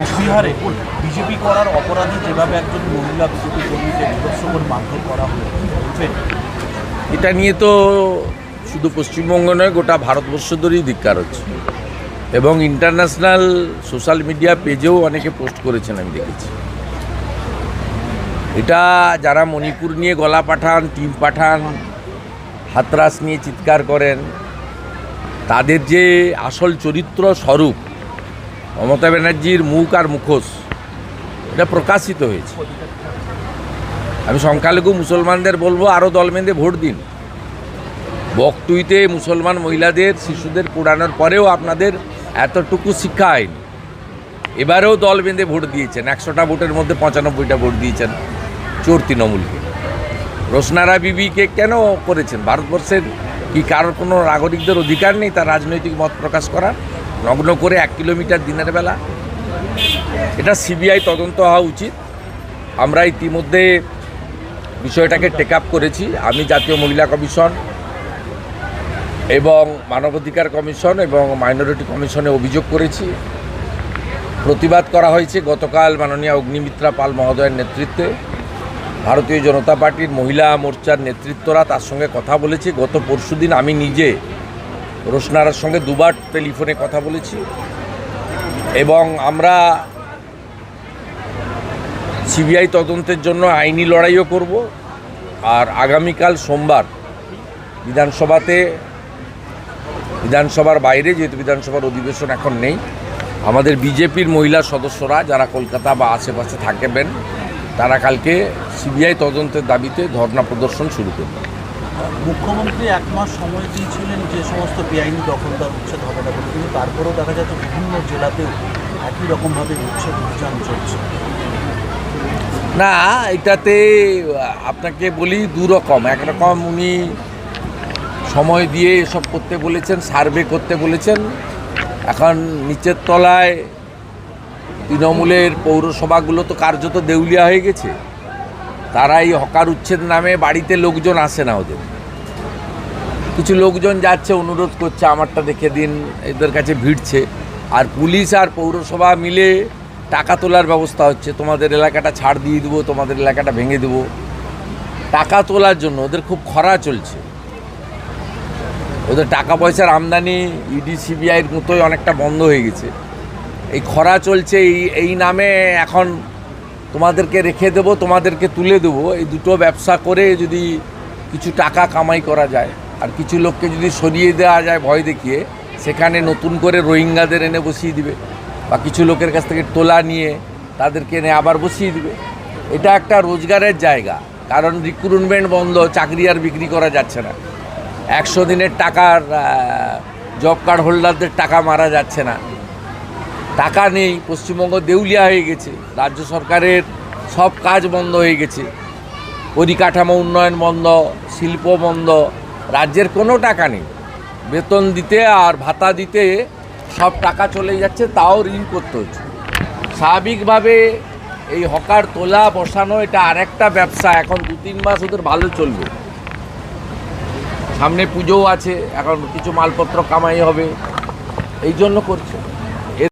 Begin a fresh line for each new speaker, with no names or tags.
কোচবিহারে বিজেপি করার অপরাধে যেভাবে একজন মহিলা বিজেপি কর্মীকে বিভৎস করে মারধর করা হলো
এটা নিয়ে তো শুধু পশ্চিমবঙ্গ নয়, গোটা ভারতবর্ষ ধরেই ধিক্কার হচ্ছে। এবং ইন্টারন্যাশনাল সোশ্যাল মিডিয়া পেজেও অনেকে পোস্ট করেছেন, আমি দেখেছি। এটা যারা মণিপুর নিয়ে গলা পাঠান টিম পাঠান, হাতরাস নিয়ে চিৎকার করেন, তাদের যে আসল চরিত্র স্বরূপ মমতা ব্যানার্জির মুখ আর মুখোশ। এটা প্রকাশিত হয়েছে। আমি সংখ্যালঘু মুসলমানদের বলব আরও দল বেঁধে ভোট দিন। বকটুইতে মুসলমান মহিলাদের, শিশুদের পোড়ানোর পরেও আপনাদের এতটুকু শিক্ষা হয়নি। এবারেও দল বেঁধে ভোট দিয়েছেন। একশোটা ভোটের মধ্যে পঁচানব্বইটা ভোট দিয়েছেন চোর তৃণমূলকে। রোশনারা বিবিকে কেন করেছেন? ভারতবর্ষের কি কারোর কোনো নাগরিকদের অধিকার নেই? তার রাজনৈতিক মত প্রকাশ করার? নগ্ন করে এক কিলোমিটার দিনের বেলা। এটা সিবিআই তদন্ত হওয়া উচিত। আমরা ইতিমধ্যে বিষয়টাকে টেক আপ করেছি। আমি জাতীয় মহিলা কমিশন এবং মানবাধিকার কমিশন এবং মাইনরিটি কমিশনে অভিযোগ করেছি। প্রতিবাদ করা হয়েছে গতকাল মাননীয় অগ্নিমিত্রা পাল মহোদয়ের নেতৃত্বে। ভারতীয় জনতা পার্টির মহিলা মোর্চার নেতৃত্বরা তার সঙ্গে কথা বলেছি। গত পরশুদিন আমি নিজে রোশনারার সঙ্গে দুবার টেলিফোনে কথা বলেছি। এবং আমরা সিবিআই তদন্তের জন্য আইনি লড়াইও করব। আর আগামীকাল সোমবার বিধানসভাতে, বিধানসভার বাইরে, যেহেতু বিধানসভার অধিবেশন এখন নেই, আমাদের বিজেপির মহিলা সদস্যরা যারা কলকাতা বা আশেপাশে থাকবেন, তারা কালকে সিবিআই তদন্তের দাবিতে ধর্ণা প্রদর্শন শুরু করবে
মুখ্যমন্ত্রী এক মাস সময় দিয়েছিলেন যে সমস্ত বেআইনি দখলদার উচ্ছেদ হবে না বলে। কিন্তু তারপরেও দেখা যাচ্ছে বিভিন্ন জেলাতেও একই রকমভাবে উচ্ছেদ অভিযান চলছে।
না, এটাতে আপনাকে বলি দু রকম। একরকম উনি সময় দিয়ে এসব করতে বলেছেন, সার্ভে করতে বলেছেন। এখন নিচের তলায় তৃণমূলের পৌরসভাগুলো তো কার্যত দেউলিয়া হয়ে গেছে। তারা এই হকার উচ্ছেদ নামে বাড়িতে লোকজন আসে না ওদের। কিছু লোকজন যাচ্ছে, অনুরোধ করছে, আমারটা দেখে দিন, এদের কাছে ভিড়ছে। আর পুলিশ আর পৌরসভা মিলে টাকা তোলার ব্যবস্থা হচ্ছে। তোমাদের এলাকাটা ছাড় দিয়ে দেবো, তোমাদের এলাকাটা ভেঙে দেবো। টাকা তোলার জন্য ওদের খুব খরা চলছে। ওদের টাকা পয়সার আমদানি ইডি, সিবিআইয়ের মতোই অনেকটা বন্ধ হয়ে গেছে। এই খরা চলছে, এই এই নামে এখন তোমাদেরকে রেখে দেবো, তোমাদেরকে তুলে দেবো। এই দুটো ব্যবসা করে যদি কিছু টাকা কামাই করা যায়, আর কিছু লোককে যদি সরিয়ে দেওয়া যায় ভয় দেখিয়ে, সেখানে নতুন করে রোহিঙ্গাদের এনে বসিয়ে দিবে বা কিছু লোকের কাছ থেকে তোলা নিয়ে তাদেরকে এনে আবার বসিয়ে দিবে। এটা একটা রোজগারের জায়গা, কারণ রিক্রুটমেন্ট বন্ধ, চাকরি আর বিক্রি করা যাচ্ছে না। একশো দিনের টাকার জব কার্ড হোল্ডারদের টাকা মারা যাচ্ছে না। টাকা নেই, পশ্চিমবঙ্গ দেউলিয়া হয়ে গেছে, রাজ্য সরকারের সব কাজ বন্ধ হয়ে গেছে। পরিকাঠামো উন্নয়ন বন্ধ, শিল্প বন্ধ, রাজ্যের কোনো টাকা নেই। বেতন দিতে আর ভাতা দিতে সব টাকা চলে যাচ্ছে, তাও ঋণ করতে হচ্ছে। স্বাভাবিকভাবে এই হকার তোলা, বসানো, এটা আরেকটা ব্যবসা, এখন দু তিন মাস ওদের ভালো চলবে। সামনে পুজোও আছে, এখন কিছু মালপত্র কামাই হবে, এই জন্য করছে।